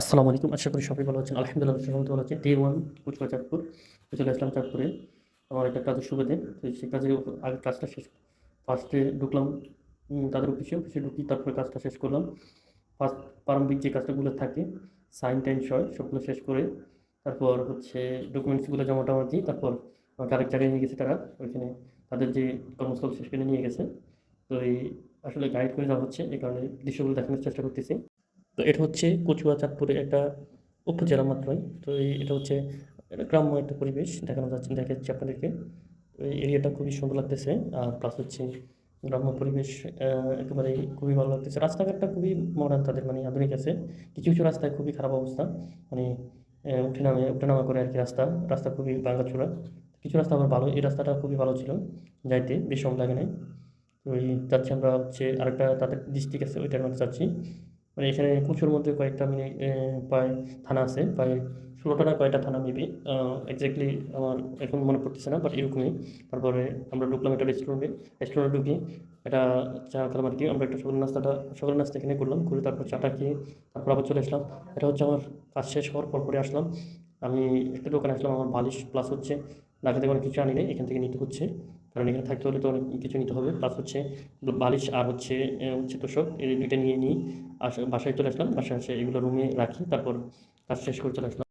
আসসালামু আলাইকুম। আশা করি সবাই ভালো আছেন। আলহামদুলিল্লাহ, সবাই ভালো আছেন। ডে ওয়ান কুচকা চাঁদপুর। চলে আসলাম চাঁদপুরে। আমার একটা কাজের সুবিধে তো সেই কাজের আগে কাজটা শেষ ফার্স্টে ঢুকলাম তাদের অফিসে অফিসে ঢুকি তারপরে কাজটা শেষ করলাম। ফার্স্ট প্রারম্ভিক যে কাজটাগুলো থাকে সাইন টাইন সয় সবগুলো শেষ করে তারপর হচ্ছে ডকুমেন্টসগুলো জমা টমা দিই তারপর আমাকে আরেক জায়গায় নিয়ে গেছে তারা। ওইখানে তাদের যে কর্মস্থল শেষ করে নিয়ে গেছে। তো এই আসলে গাইড করে যাওয়া হচ্ছে। এই কারণে দৃশ্যগুলো দেখানোর চেষ্টা করতেছি। তো এটা হচ্ছে কচুয়া চাঁদপুরের একটা উপজেলা মাত্রই। তো এটা হচ্ছে গ্রাম্য একটা পরিবেশ, দেখানো যাচ্ছে দেখা যাচ্ছে আপনাদেরকে এই এরিয়াটা খুবই সুন্দর লাগতেছে, আর প্লাস হচ্ছে গ্রাম্য পরিবেশ একেবারে খুবই ভালো লাগতেছে। রাস্তাঘাটটা খুবই মডার্ন তাদের মানে আধুনিক আছে। কিছু কিছু রাস্তায় খুবই খারাপ অবস্থা মানে উঠে নামে, উঠে নামা করে আর কি রাস্তা। রাস্তা খুবই ভাঙাচোরা। কিছু রাস্তা আবার ভালো, এই রাস্তাটা খুবই ভালো ছিল যাইতে, বেশ সময় লাগে নাই। তো এই যাচ্ছি আমরা হচ্ছে আরেকটা তাদের ডিস্ট্রিক্ট আছে, ওইটার মধ্যে যাচ্ছি। মানে এখানে কুচুর মধ্যে কয়েকটা মিনি প্রায় থানা আছে, প্রায় ষোলোটা না কয়েকটা থানা মেবি এক্স্যাক্টলি আমার এখন মনে পড়তেছে না বাট এরকমই। তারপরে আমরা ঢুকলাম একটা রেস্টুরেন্টে রেস্টুরেন্টে ঢুকি এটা চা খেলাম আর কি আমরা একটা সকাল নাস্তাটা সকাল নাস্তা এখানে করলাম, করে তারপর চাটা খেয়ে তারপর আবার চলে আসলাম। এটা হচ্ছে আমার কাজ শেষ হওয়ার পর পরে আসলাম। আমি একটা দোকানে আসলাম, আমার বালিশ প্লাস হচ্ছে ঢাকা থেকে অনেক কিছু আনি নাই, এখান থেকে নিতে হচ্ছে। কারণ এখানে থাকতে হলে তো অনেক কিছু নিতে হবে। প্লাস হচ্ছে বালিশ আর হচ্ছে হচ্ছে তোষক এই দুইটা নিয়ে নিই। আস, বাসায় চলে আসলাম, বাসায় এসে এগুলো রুমে রাখি, তারপর কাজ শেষ করে চলে আসলাম।